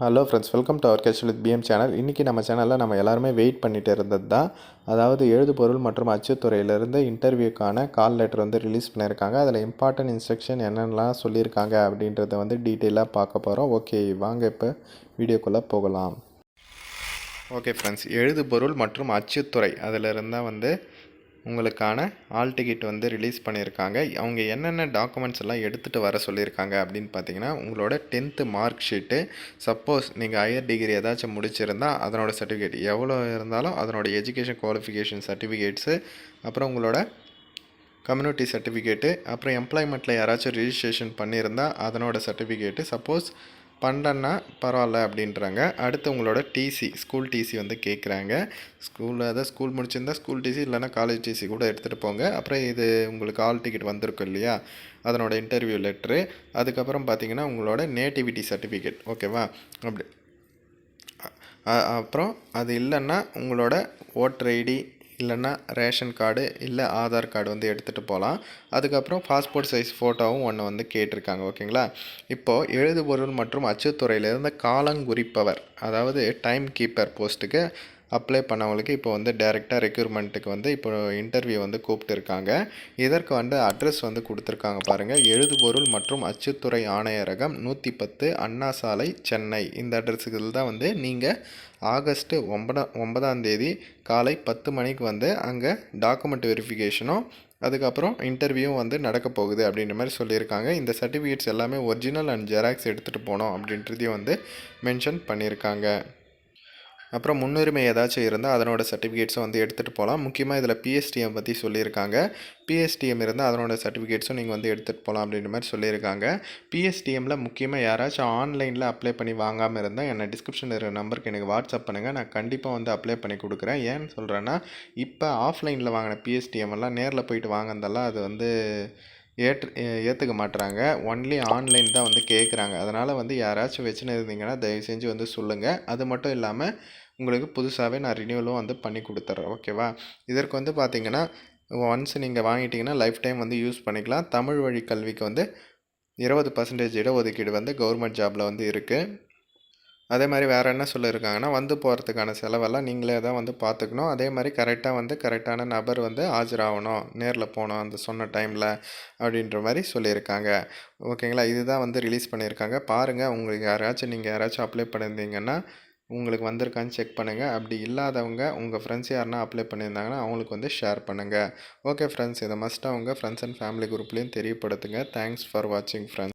Hello friends welcome to our casual with PM channel இன்றைக்கி நம்ம சேனலில் நம்ம எல்லாருமே வெயிட் பண்ணிகிட்டு இருந்தது தான் அதாவது எழுதுபொருள் மற்றும் அச்சுத்துறையிலிருந்து இன்டர்வியூக்கான கால் லெட்டர் வந்து ரிலீஸ் பண்ணியிருக்காங்க. அதில் இம்பார்ட்டன்ட் இன்ஸ்ட்ரக்ஷன் என்னென்னலாம் சொல்லியிருக்காங்க அப்படின்றத வந்து டீட்டெயிலாக பார்க்க போகிறோம் ஓகே வாங்க இப்போ வீடியோக்குள்ளே போகலாம். ஓகே ஃப்ரெண்ட்ஸ் எழுதுபொருள் மற்றும் அச்சுத்துறை. அதிலிருந்து தான் வந்து உங்களுக்கான ஆல் டிக்கெட் வந்து ரிலீஸ் பண்ணியிருக்காங்க. அவங்க என்னென்ன டாக்குமெண்ட்ஸ் எல்லாம் எடுத்துகிட்டு வர சொல்லியிருக்காங்க அப்படின்னு பார்த்தீங்கன்னா உங்களோட டென்த்து மார்க் ஷீட்டு சப்போஸ் நீங்கள் ஹையர் டிகிரி ஏதாச்சும் முடிச்சிருந்தா அதனோட சர்டிஃபிகேட் எவ்வளோ இருந்தாலும் அதனோட எஜுகேஷன் குவாலிஃபிகேஷன் சர்டிஃபிகேட்ஸு அப்புறம் உங்களோட கம்யூனிட்டி சர்டிஃபிகேட்டு அப்புறம் எம்ப்ளாய்மெண்ட்டில் யாராச்சும் ரிஜிஸ்ட்ரேஷன் பண்ணியிருந்தால் அதனோட சர்டிஃபிகேட்டு சப்போஸ் பண்ணலன்னா பரவாயில்ல அப்படின்றாங்க. அடுத்து உங்களோட டிசி ஸ்கூல் டிசி வந்து கேட்குறாங்க. ஸ்கூலில் அதாவது ஸ்கூல் முடிச்சிருந்தா ஸ்கூல் டிசி இல்லைன்னா காலேஜ் டிசி கூட எடுத்துகிட்டு போங்க. அப்புறம் இது உங்களுக்கு ஆல் டிக்கெட் வந்திருக்கும் இல்லையா? அதனோட இன்டர்வியூ லெட்ரு அதுக்கப்புறம் பார்த்தீங்கன்னா உங்களோட நேட்டிவிட்டி சர்டிஃபிகேட் ஓகேவா அப்படி. அப்புறம் அது இல்லைன்னா உங்களோட ஓட்டர் ஐடி இல்லைன்னா ரேஷன் கார்டு இல்லை ஆதார் கார்டு வந்து எடுத்துகிட்டு போகலாம். அதுக்கப்புறம் பாஸ்போர்ட் சைஸ் ஃபோட்டோவும் ஒன்று வந்து கேட்டிருக்காங்க ஓகேங்களா? இப்போது எழுதுபொருள் மற்றும் அச்சுத்துறையிலிருந்து காலங்குறிப்பவர் அதாவது டைம் கீப்பர் போஸ்ட்டுக்கு அப்ளை பண்ணவங்களுக்கு இப்போ வந்து டேரெக்டாக ரெக்யூர்மெண்ட்டுக்கு வந்து இப்போ இன்டர்வியூ வந்து கூப்பிட்டுருக்காங்க. இதற்கு வந்து அட்ரஸ் வந்து கொடுத்துருக்காங்க பாருங்கள் எழுதுபொருள் மற்றும் அச்சுத்துறை ஆணையரகம் நூற்றி பத்து அண்ணா சாலை சென்னை. இந்த அட்ரஸுக்கு தான் வந்து நீங்கள் ஆகஸ்ட்டு ஒன்பதாம் ஒன்பதாம் தேதி காலை பத்து மணிக்கு வந்து அங்கே டாக்குமெண்ட் வெரிஃபிகேஷனும் அதுக்கப்புறம் இன்டர்வியூவும் வந்து நடக்க போகுது அப்படின்ற மாதிரி சொல்லியிருக்காங்க. இந்த சர்டிஃபிகேட்ஸ் எல்லாமே ஒரிஜினல் அண்ட் ஜெராக்ஸ் எடுத்துகிட்டு போனோம் அப்படின்றதையும் வந்து மென்ஷன் பண்ணியிருக்காங்க. அப்புறம் முன்னுரிமை ஏதாச்சும் இருந்தால் அதனோட சர்டிஃபிகேட்ஸும் வந்து எடுத்துகிட்டு போகலாம் முக்கியமாக இதில் பிஎஸ்டிஎம் பற்றி சொல்லியிருக்காங்க. பிஎஸ்டிஎம் இருந்தால் அதனோட சர்டிஃபிகேட்ஸும் நீங்கள் வந்து எடுத்துகிட்டு போகலாம் அப்படின்ற மாதிரி சொல்லியிருக்காங்க. பிஎஸ்டிஎம்மில் முக்கியமாக யாராச்சும் ஆன்லைனில் அப்ளை பண்ணி வாங்காமல் இருந்தால் என்னை டிஸ்கிரிப்ஷனில் இருக்கிற நம்பருக்கு எனக்கு வாட்ஸ்அப் பண்ணுங்கள் நான் கண்டிப்பாக வந்து அப்ளை பண்ணி கொடுக்குறேன். ஏன்னு சொல்கிறேன்னா இப்போ ஆஃப்லைனில் வாங்கின பிஎஸ்டிஎம் எல்லாம் நேரில் போயிட்டு வாங்கினதெல்லாம் அது வந்து ஏற்று ஏற்றுக்க மாட்டுறாங்க ஒன்லி ஆன்லைன் தான் வந்து கேட்குறாங்க அதனால் வந்து யாராச்சும் வச்சுன்னு இருந்தீங்கன்னா தயவு செஞ்சு வந்து சொல்லுங்கள் அது மட்டும் இல்லாமல் உங்களுக்கு புதுசாகவே நான் ரினியூவலும் வந்து பண்ணி கொடுத்துட்றேன் ஓகேவா இதற்கு வந்து பார்த்தீங்கன்னா ஒன்ஸ் நீங்கள் வாங்கிட்டிங்கன்னா லைஃப் டைம் வந்து யூஸ் பண்ணிக்கலாம். தமிழ் வழி கல்விக்கு வந்து இருபது பர்சன்டேஜ் இடஒதுக்கீடு வந்து கவர்மெண்ட் ஜாபில் வந்து இருக்குது அதே மாதிரி வேறு என்ன சொல்லியிருக்காங்கன்னா வந்து போகிறதுக்கான செலவெல்லாம் நீங்களே தான் வந்து பார்த்துக்கணும் அதே மாதிரி கரெக்டாக வந்து கரெக்டான நபர் வந்து ஆஜராகணும் நேரில் போகணும் அந்த சொன்ன டைமில் அப்படின்ற மாதிரி சொல்லியிருக்காங்க. ஓகேங்களா? இதுதான் வந்து ரிலீஸ் பண்ணியிருக்காங்க. பாருங்கள் உங்களுக்கு யாராச்சும் நீங்கள் யாராச்சும் அப்ளை பண்ணியிருந்தீங்கன்னா உங்களுக்கு வந்திருக்கான்னு செக் பண்ணுங்கள் அப்படி இல்லாதவங்க உங்கள் ஃப்ரெண்ட்ஸ் யாருன்னா அப்ளை பண்ணியிருந்தாங்கன்னா அவங்களுக்கு வந்து ஷேர் பண்ணுங்கள் ஓகே ஃப்ரெண்ட்ஸ் இதை மஸ்ட்டாக உங்கள் ஃப்ரெண்ட்ஸ் அண்ட் ஃபேமிலி குரூப்லேயும் தெரியப்படுத்துங்க. தேங்க்ஸ் ஃபார் வாட்சிங் ஃப்ரெண்ட்ஸ்